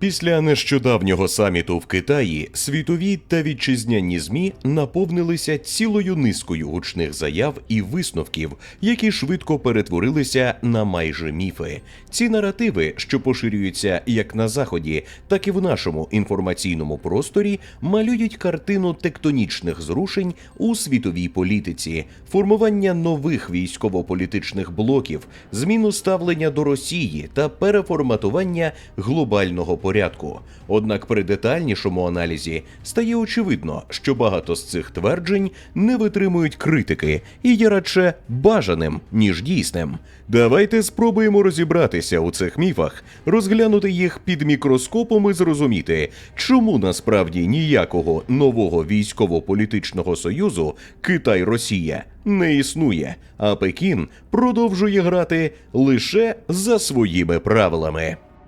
Після нещодавнього саміту в Китаї світові та вітчизняні змі наповнилися цілою низкою гучних заяв і висновків, які швидко перетворилися на майже міфи. Ці наративи, що поширюються як на заході, так і в нашому інформаційному просторі, малюють картину тектонічних зрушень у світовій політиці, формування нових військово-політичних блоків, зміну ставлення до Росії та переформатування глобального порядку. Однак при детальнішому аналізі стає очевидно, що багато з цих тверджень не витримують критики і є радше бажаним ніж дійсним. Давайте спробуємо розібратися у цих міфах, розглянути їх під мікроскопом і зрозуміти, чому насправді ніякого нового військово-політичного союзу Китай-Росія не існує, а Пекін продовжує грати лише за своїми правилами.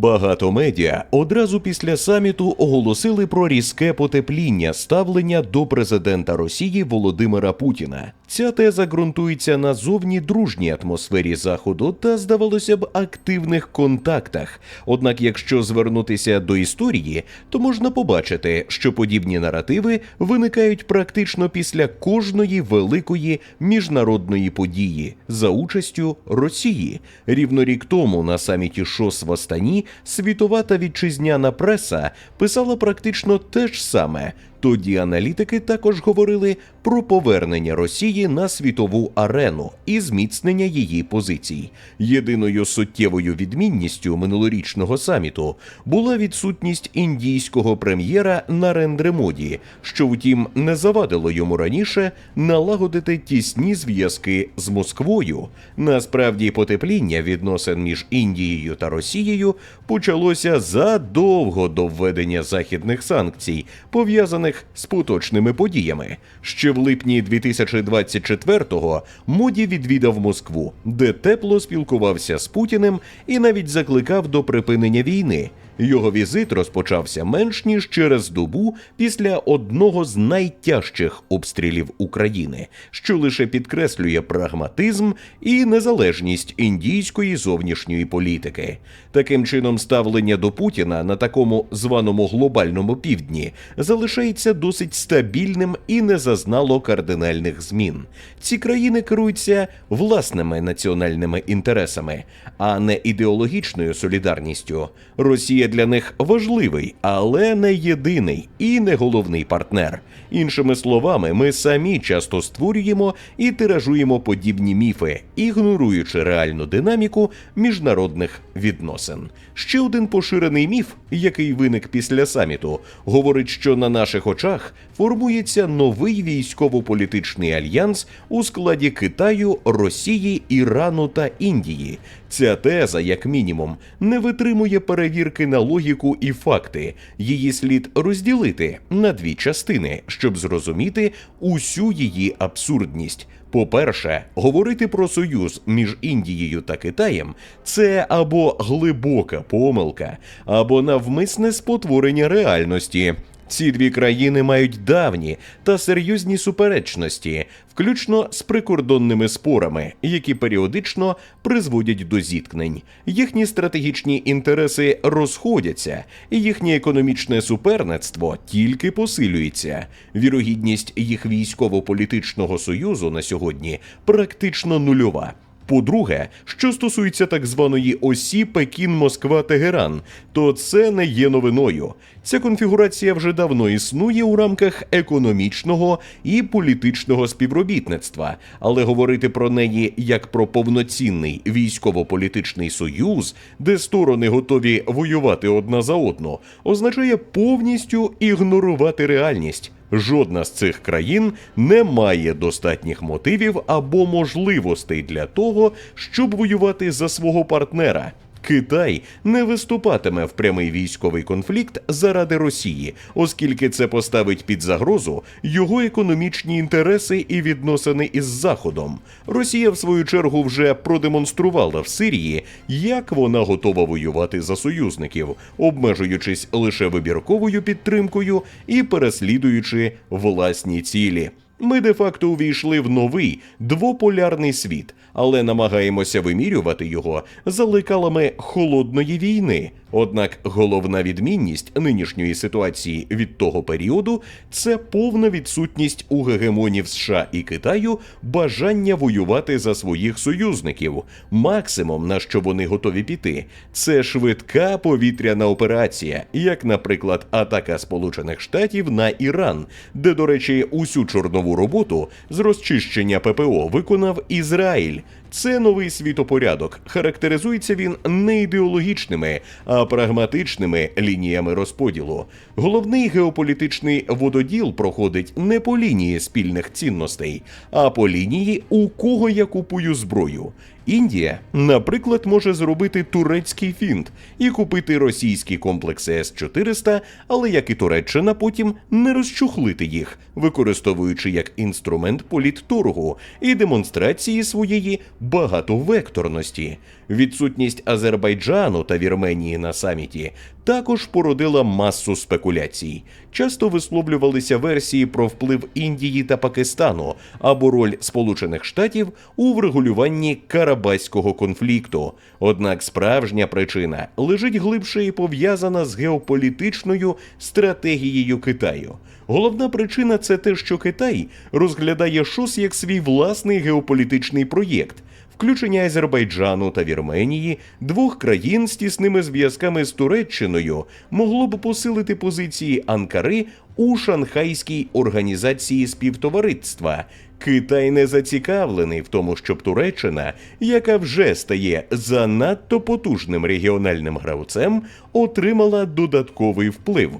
Багато медіа одразу після саміту оголосили про різке потепління ставлення до президента Росії Володимира Путіна. Ця теза ґрунтується на зовні дружній атмосфері заходу та, здавалося б, активних контактах. Однак, якщо звернутися до історії, то можна побачити, що подібні наративи виникають практично після кожної великої міжнародної події за участю Росії. Рівно рік тому на саміті ШОС в Астані світова та вітчизняна преса писала практично те ж саме. Тоді аналітики також говорили про повернення Росії на світову арену і зміцнення її позицій. Єдиною суттєвою відмінністю минулорічного саміту була відсутність індійського прем'єра Нарендри Моді, що втім не завадило йому раніше налагодити тісні зв'язки з Москвою. Насправді потепління відносин між Індією та Росією почалося задовго до введення західних санкцій, пов'язаних з поточними подіями. Ще в липні 2024-го Моді відвідав Москву, де тепло спілкувався з Путіним і навіть закликав до припинення війни. Його візит розпочався менш ніж через добу після одного з найтяжчих обстрілів України, що лише підкреслює прагматизм і незалежність індійської зовнішньої політики. Таким чином, ставлення до Путіна на такому званому глобальному півдні залишається досить стабільним і не зазнало кардинальних змін. Ці країни керуються власними національними інтересами, а не ідеологічною солідарністю. Росія для них важливий, але не єдиний і не головний партнер. Іншими словами, ми самі часто створюємо і тиражуємо подібні міфи, ігноруючи реальну динаміку міжнародних відносин. Ще один поширений міф, який виник після саміту, говорить, що на наших очах формується новий військово-політичний альянс у складі Китаю, Росії, Ірану та Індії. Ця теза, як мінімум, не витримує перевірки на логіку і факти. Її слід розділити на дві частини, щоб зрозуміти усю її абсурдність. По-перше, говорити про союз між Індією та Китаєм це або глибока помилка, або навмисне спотворення реальності. Ці дві країни мають давні та серйозні суперечності, включно з прикордонними спорами, які періодично призводять до зіткнень. Їхні стратегічні інтереси розходяться, і їхнє економічне суперництво тільки посилюється. Вірогідність їх військово-політичного союзу на сьогодні практично нульова. По-друге, що стосується так званої осі Пекін, Москва, Тегеран, то це не є новиною. Ця конфігурація вже давно існує у рамках економічного і політичного співробітництва, але говорити про неї як про повноцінний військово-політичний союз, де сторони готові воювати одна за одну, означає повністю ігнорувати реальність. Жодна з цих країн не має достатніх мотивів або можливостей для того, щоб воювати за свого партнера. Китай не виступатиме в прямий військовий конфлікт заради Росії, оскільки це поставить під загрозу його економічні інтереси і відносини із Заходом. Росія, в свою чергу, вже продемонструвала в Сирії, як вона готова воювати за союзників, обмежуючись лише вибірковою підтримкою і переслідуючи власні цілі. Ми де-факто увійшли в новий двополярний світ, але намагаємося вимірювати його за лекалами холодної війни. Однак головна відмінність нинішньої ситуації від того періоду це повна відсутність у гегемонів США і Китаю бажання воювати за своїх союзників. Максимум, на що вони готові піти, це швидка повітряна операція, як, наприклад, атака Сполучених Штатів на Іран, де, до речі, усю чорнову роботу з розчищення ППО виконав Ізраїль. Це новий світопорядок. Характеризується він не ідеологічними, а прагматичними лініями розподілу. Головний геополітичний вододіл проходить не по лінії спільних цінностей, а по лінії у кого я купую зброю. Індія, наприклад, може зробити турецький фінт і купити російські комплекси С-400, але як і Туреччина, потім не розчухлити їх, використовуючи як інструмент політторгу і демонстрації своєї багатовекторності. Відсутність Азербайджану та Вірменії на саміті також породила масу спекуляцій. Часто висловлювалися версії про вплив Індії та Пакистану або роль Сполучених Штатів у врегулюванні карабаського конфлікту. Однак справжня причина лежить глибше і пов'язана з геополітичною стратегією Китаю. Головна причина це те, що Китай розглядає ШОС як свій власний геополітичний проєкт. Включення Азербайджану та Вірменії, двох країн з тісними зв'язками з Туреччиною, могло б посилити позиції Анкари у Шанхайській організації співтовариства. Китай не зацікавлений в тому, щоб Туреччина, яка вже стає занадто потужним регіональним гравцем, отримала додатковий вплив.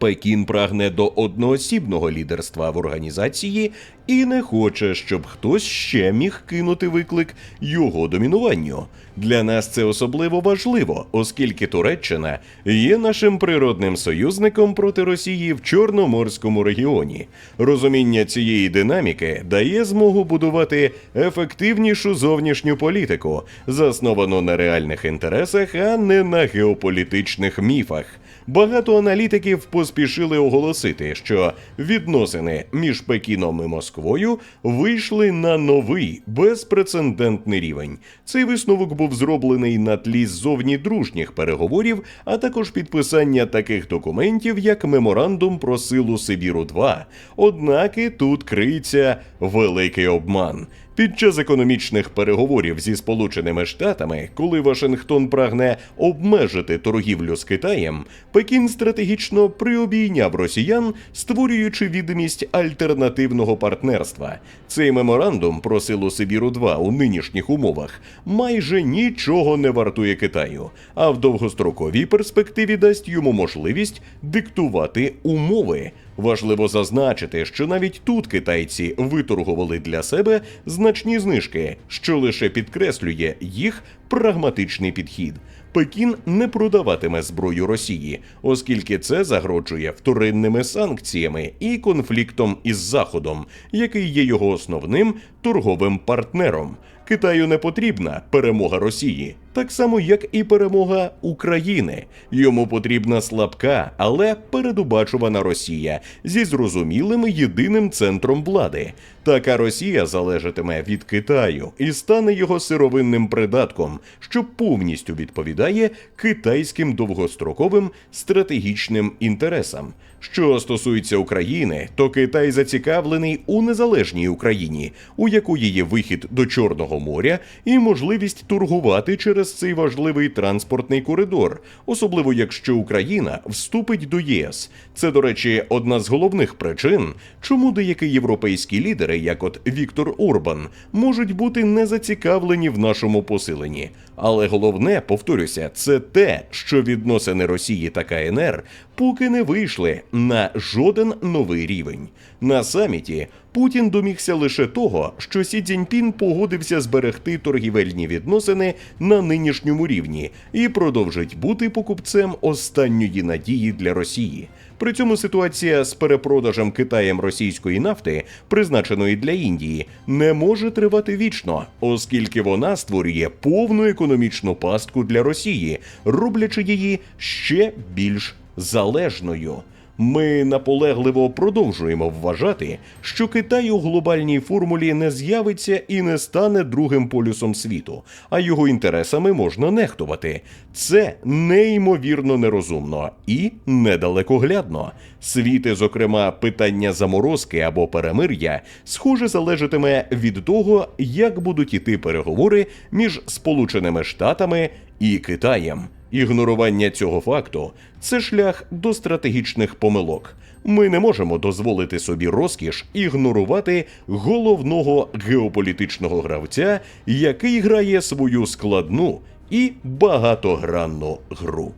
Пекін прагне до одноосібного лідерства в організації і не хоче, щоб хтось ще міг кинути виклик його домінуванню. Для нас це особливо важливо, оскільки Туреччина є нашим природним союзником проти Росії в Чорноморському регіоні. Розуміння цієї динаміки дає змогу будувати ефективнішу зовнішню політику, засновану на реальних інтересах, а не на геополітичних міфах. Багато аналітиків поспішили оголосити, що відносини між Пекіном і Москвою вийшли на новий безпрецедентний рівень. Цей висновок був зроблений на тлі зовні дружніх переговорів, а також підписання таких документів, як меморандум про силу Сибіру 2 Однак і тут криється великий обман. Під час економічних переговорів зі Сполученими Штатами, коли Вашингтон прагне обмежити торгівлю з Китаєм, Пекін стратегічно приобійняв росіян, створюючи відомість альтернативного партнерства. Цей меморандум про силу Сибіру 2 у нинішніх умовах майже нічого не вартує Китаю, а в довгостроковій перспективі дасть йому можливість диктувати умови. Важливо зазначити, що навіть тут китайці виторгували для себе значні знижки, що лише підкреслює їх прагматичний підхід. Пекін не продаватиме зброю Росії, оскільки це загрожує вторинними санкціями і конфліктом із Заходом, який є його основним торговим партнером. Китаю не потрібна перемога Росії, так само як і перемога України. Йому потрібна слабка, але передубачувана Росія зі зрозумілим єдиним центром влади. Така Росія залежатиме від Китаю і стане його сировинним придатком, що повністю відповідає китайським довгостроковим стратегічним інтересам. Що стосується України, то Китай зацікавлений у незалежній Україні, у якої є вихід до Чорного моря і можливість торгувати через цей важливий транспортний коридор, особливо якщо Україна вступить до ЄС. Це, до речі, одна з головних причин, чому деякі європейські лідери, як от Віктор Орбан, можуть бути не зацікавлені в нашому посиленні. Але головне, повторюся, це те, що відносини Росії та КНР поки не вийшли на жоден новий рівень. На саміті Путін домігся лише того, що Сі Цзіньпін погодився зберегти торгівельні відносини на нинішньому рівні і продовжить бути покупцем останньої надії для Росії. При цьому ситуація з перепродажем Китаєм російської нафти, призначеної для Індії, не може тривати вічно, оскільки вона створює повну економічну пастку для Росії, роблячи її ще більш залежною. Ми наполегливо продовжуємо вважати, що Китай у глобальній формулі не з'явиться і не стане другим полюсом світу, а його інтересами можна нехтувати. Це неймовірно нерозумно і недалекоглядно. Світи, зокрема, питання заморозки або перемир'я, схоже, залежатиме від того, як будуть іти переговори між Сполученими Штатами і Китаєм. Ігнорування цього факту це шлях до стратегічних помилок. Ми не можемо дозволити собі розкіш ігнорувати головного геополітичного гравця, який грає свою складну і багатогранну гру.